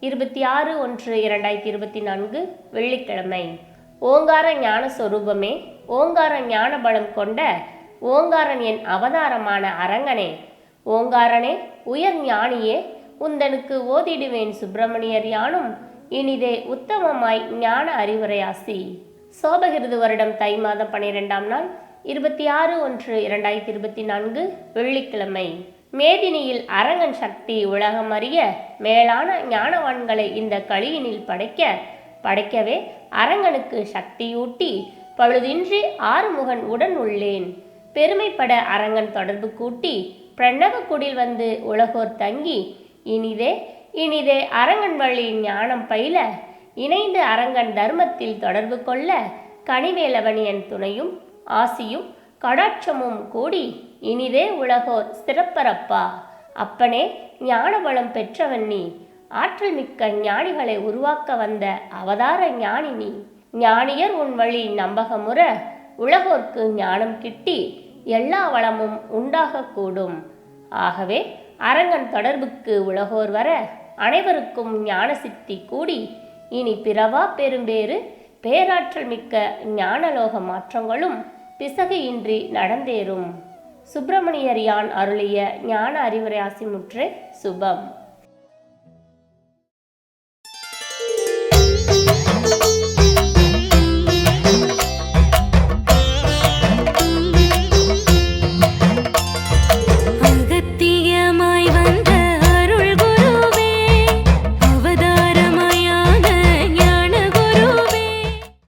இருபத்தி ஆறு ஒன்று இரண்டாயிரத்தி இருபத்தி நான்கு வெள்ளிக்கிழமை. ஓங்கார ஞான சொரூபமே ஓங்கார ஞான பலம் கொண்ட ஓங்காரன் என் அவதாரமான அரங்கனே. ஓங்காரனே உயர் ஞானியே உந்தனுக்கு ஓதிடுவேன் சுப்பிரமணியர் யானும் இனிதே உத்தமமாய் ஞான அறிவுரையாசி. சோபகிருது வருடம் தை மாதம் பனிரெண்டாம் நாள் இருபத்தி ஆறு ஒன்று இரண்டாயிரத்தி இருபத்தி நான்கு வெள்ளிக்கிழமை. மேதினியில் அரங்கன் சக்தி உலகம் அறிய மேலான ஞானவான்களை இந்த களியினில் படைக்க படைக்கவே அரங்கனுக்கு சக்தியூட்டி பழுதின்றி ஆறுமுகன் உடன் உள்ளேன் பெருமைப்பட அரங்கன் தொடர்பு கூட்டி பிரணவ குடில் வந்து உலகோர் தங்கி இனிதே இனிதே அரங்கன் வழி ஞானம் பயில இணைந்து அரங்கன் தர்மத்தில் தொடர்பு கொள்ள கனிவேலவனியன் துணையும் ஆசியும் கடாட்சமும் கூடி இனிதே உலகோர் சிறப்பரப்பா. அப்பனே ஞான வளம் பெற்றவன் நீ. ஆற்றல் மிக்க ஞானிகளை உருவாக்க வந்த அவதார ஞானி நீ. ஞானியர் உன் வழி நம்பகமுற உலகோர்க்கு ஞானம் கிட்டி எல்லா வளமும் உண்டாகக்கூடும் ஆகவே அரங்கன் தொடர்புக்கு உலகோர் வர அனைவருக்கும் ஞான சித்தி கூடி இனி பிறவா பெரும்பேறு பேராற்றல் மிக்க ஞானலோக மாற்றங்களும் பிசகையின்றி நடந்தேறும். சுப்பிரமணியர் யான் அருளிய ஞான அறிவுரை ஆசிமுற்று சுபம்.